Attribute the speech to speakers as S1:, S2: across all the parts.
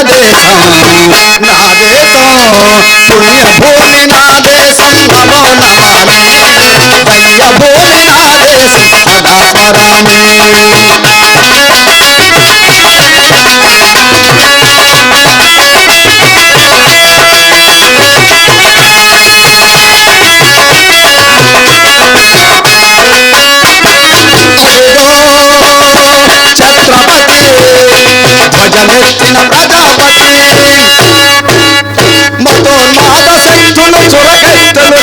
S1: భాగ్యోదయ దేశం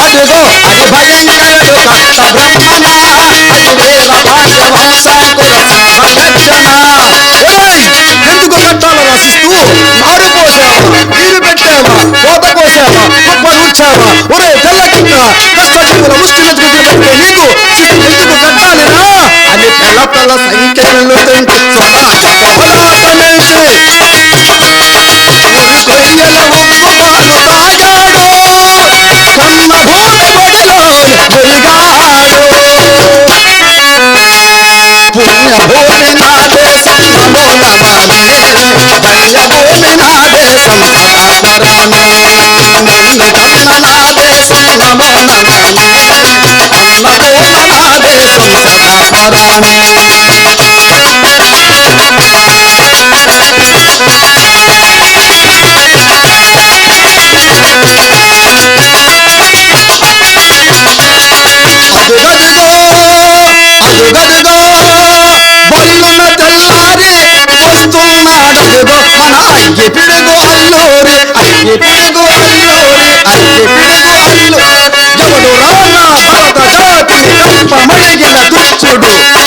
S1: అదిగో అది భయంకరుడు కట్ట బ్రహ్మణ అదివేల పాండ్య వంశాంకుల అది భయంకరుడు కట్ట ఎందుకు కట్టాల రసిస్తూ నారు పోసావా నీరు పెట్టావా కోత పోసావా కుప్ప నూర్చావా ఒరే తెల్లకింద కష్టజీవుల ముష్టి మెతుకులు పెట్టే నీకు చుట్టూ ఎందుకు కట్టాలిరా అని పిల్ల పిల్ల సంఖ్యలు తింటూ స్మరామి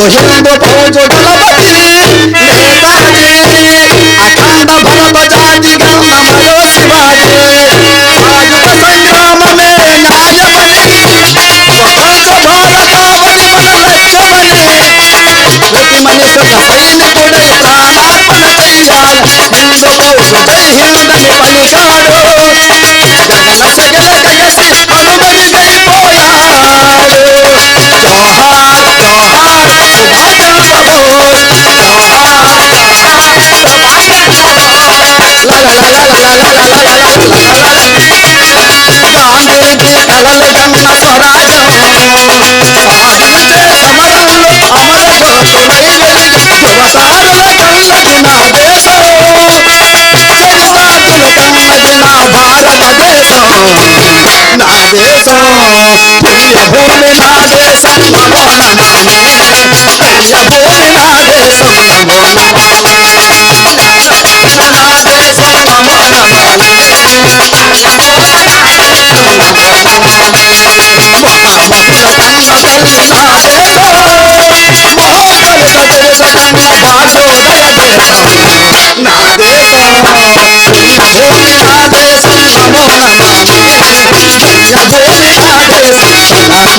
S1: Tô jogando ponto de lava देशों भूमि ना देश नमो नमामि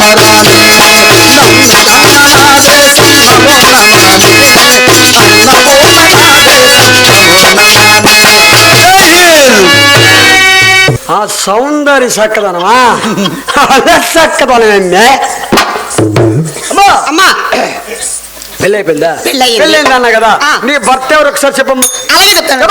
S1: నమామి జై హింద్
S2: ఆ సౌందర్య చక్కదనమా అదే చక్కదనమే అమ్మా
S3: అమ్మా!
S2: పెళ్ళి అయిపోయిందా
S3: పెళ్ళయింది.
S2: పెళ్ళైంది అన్న కదా. నీ భర్త ఎవరు ఒకసారి చెప్పమ్మా?
S3: అలాగే చెప్తాను.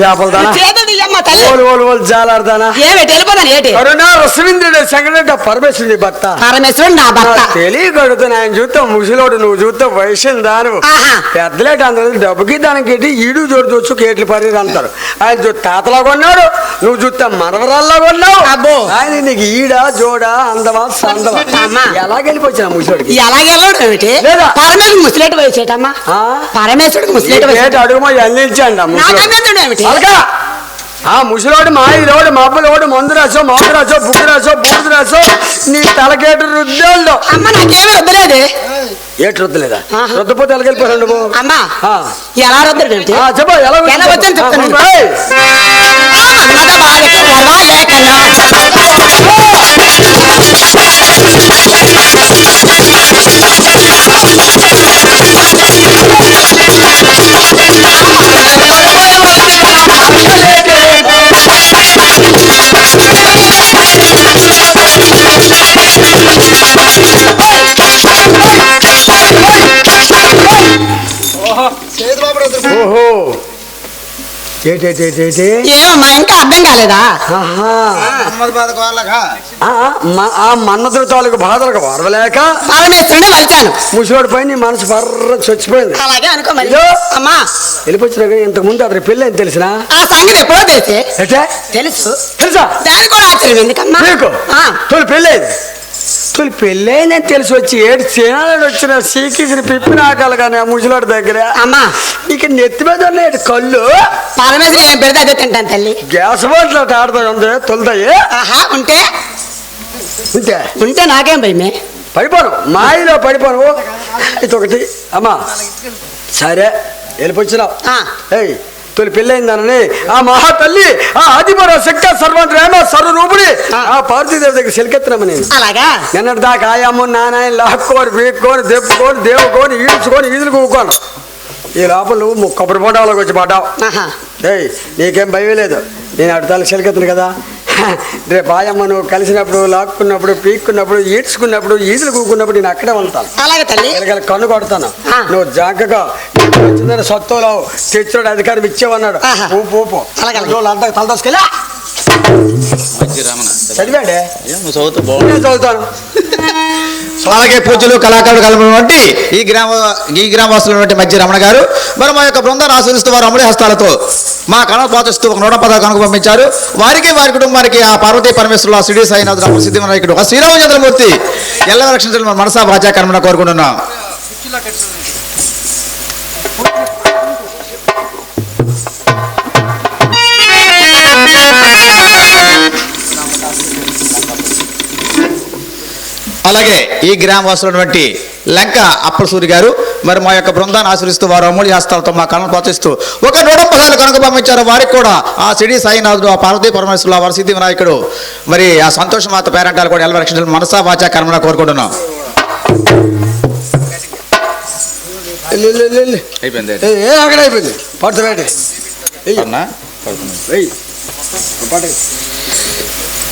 S2: ఓలు ఓలు ఓలు చేపల దానా
S3: చేతుడి అమ్మ తల్లి.
S2: ఓలు ఓలు ఓలు జాలాడదానా
S3: ఏమి వెళ్ళిపోతాను ఏంటి?
S2: కరుణా రసవింద్రుడు సంగడ పరమేశ్వరుడి భర్త.
S3: పరమేశ్వరుడు నా భర్త.
S2: తెలియకడుగుతాను ఆయన చూస్తే ముసలోడు నువ్వు చూస్తే వయసు దాను. పెద్దలేట అందరూ డబ్బుకి దానికి ఈడు జోడు చూసు కేట్లు పరి అంటారు. ఆయన చూ తాతలా కొన్నాడు నువ్వు చూస్తే మనవరాల్లా కొన్నావు. ఆయన నీకు ఈడ జోడా అందమా సందమా?
S3: అమ్మా.
S2: ఎలాగెళ్ళిపోయినా ముసలోడికి?
S3: ఎలాగే వెళ్ళాడు ఏమిటి? పరమేశ్వరుడు ముసలేటి వయసేటమ్మా? పరమేశ్వరుడు ముసలేటి వయసు
S2: అడుగుమా ఎల్లించండి ఆ ముసలోడు ఆ ముసలోడు మా ఈరోడు మబ్బులోడు మందు రాసో మందు రాసో బుగ్గు రాసో బుగ్గు రాసో నీ తలకేటు రుద్దేళ్ళు.
S3: అమ్మ నాకేమీ వద్దులేదు
S2: ఏటి రుద్దలేదా. రుద్దపోతే ఎలాగెళ్ళిపోయాడు నువ్వు
S3: అమ్మా. ఎలా
S2: ఆ, చెప్పు ఎలా
S3: ఎలా వచ్చని చెప్తాను.
S2: ఓహో.
S3: ఇంకా అర్థం కాలేదా?
S2: తాలూకు బాధలకు వరవలేక
S3: పరమేశ్వరుడే వలిచాను
S2: ముసలోడి పై నీ మనసు బర్ర చచ్చిపోయింది.
S3: అలాగే అనుకో మరి. అమ్మా.
S2: ఇంతకు ముందు అతని పెళ్ళి అని తెలిసిన?
S3: ఆ సంగతి ఎప్పుడో తెలిసే. తెలుసు.
S2: తెలుసా?
S3: దానికి కూడా ఆశ్చర్యం ఎందుకమ్మా?
S2: తొలి పెళ్ళైంది తొలి పెళ్ళైందని తెలిసి వచ్చి ఏడు చేనాలని వచ్చిన సీకిసిన పిప్పి నాకాలు కానీ ఆ ముసలోడి దగ్గర.
S3: అమ్మా!
S2: ఇక నెత్తి మీద ఉన్నాయి కళ్ళు?
S3: పెడితే అదే తింటాను తల్లి.
S2: గ్యాస్ బాటిల్ అట్ట ఆడుతా ఉంది?
S3: ఆహా ఉంటే?
S2: ఉంటే?
S3: ఉంటే నాకేం భయమే?
S2: పడిపోను. మాయలో పడిపోను. ఇదొకటి. అమ్మా! సరే వెళ్ళిపోచ్చినావు. ఏయ్ తొలి పెళ్ళయిందనని ఆ మహా తల్లి ఆ ఆదిపర శక్త సర్వంత రేమ సర్వరూపుడి
S3: ఆ.
S2: ఆ పార్వతీదేవి దగ్గర సెలికెత్తున్నాము నేను.
S3: అలాగా?
S2: నిన్నటి దాకా ఆయమ్మ నానాయన లాక్కోని వీక్కోని దెప్పుకొని దేవుకొని ఈడ్చుకొని ఈదులు కూకోను ఈ లోపల నువ్వు కొబ్బరి పొండాలోకి వచ్చి పడ్డావు. ఏయ్ నీకేం భయం లేదు. నేను అడతాను సెలికెత్తును కదా. రేపు ఆయమ్మ నువ్వు కలిసినప్పుడు లాక్కున్నప్పుడు పీక్కున్నప్పుడు ఈడ్చుకున్నప్పుడు ఈదులు కూకున్నప్పుడు నేను అక్కడే ఉంటాను.
S3: అలాగే తల్లి.
S2: ఎలగల కన్ను కొడతాను. నువ్వు జాగ్రత్తగా వచ్చిందని సత్తులో తెచ్చుడు అధికారం ఇచ్చేవన్నాడు. అంతా తలదోసుకెళ్ళా చదివాడే? చదువుతాను?
S4: అలాగే పూజలు కళాకారులు కలపటువంటి ఈ గ్రామ ఈ గ్రామవాసులైనటువంటి మధ్య రమణ గారు మరి మా యొక్క బృందాన్ని ఆస్వాదిస్తూ వారు అమృత హస్తాలతో మా కళ పోతస్తూ ఒక నూట పదహారు కనుక పంపించారు. వారికి వారి కుటుంబానికి ఆ పార్వతీ పరమేశ్వరుల సిడి సాయినాథ్ ప్రసిద్ధి నాయకుడు ఆ శ్రీరామచంద్రమూర్తి ఎల్ల రక్షించాలని మన మనసా భాజా కర్మణ కోరుకుంటున్నాం అలాగే ఈ గ్రామవాసులైనటువంటి లంక అప్పలసూరి గారు మరి మా యొక్క బృందాన్ని ఆశ్రయిస్తూ వారు అమూల్య హస్తాలతో మా కళను ప్రోత్సహిస్తూ ఒక నూట పదాలు కనుక పంపించారు. వారికి కూడా ఆ సిడి సాయినాథుడు ఆ పార్వతీ పరమేశ్వరులు ఆ వరసిద్ధి వినాయకుడు మరి ఆ సంతోష మాత పేరంటాలు కూడా ఎలవ రక్షించాలి మనసా వాచా కర్మణ కోరుకుంటున్నాం.
S5: అయిపోయింది
S2: అక్కడ అయిపోయింది పడుతు బయట
S5: అన్నా పడుతుంది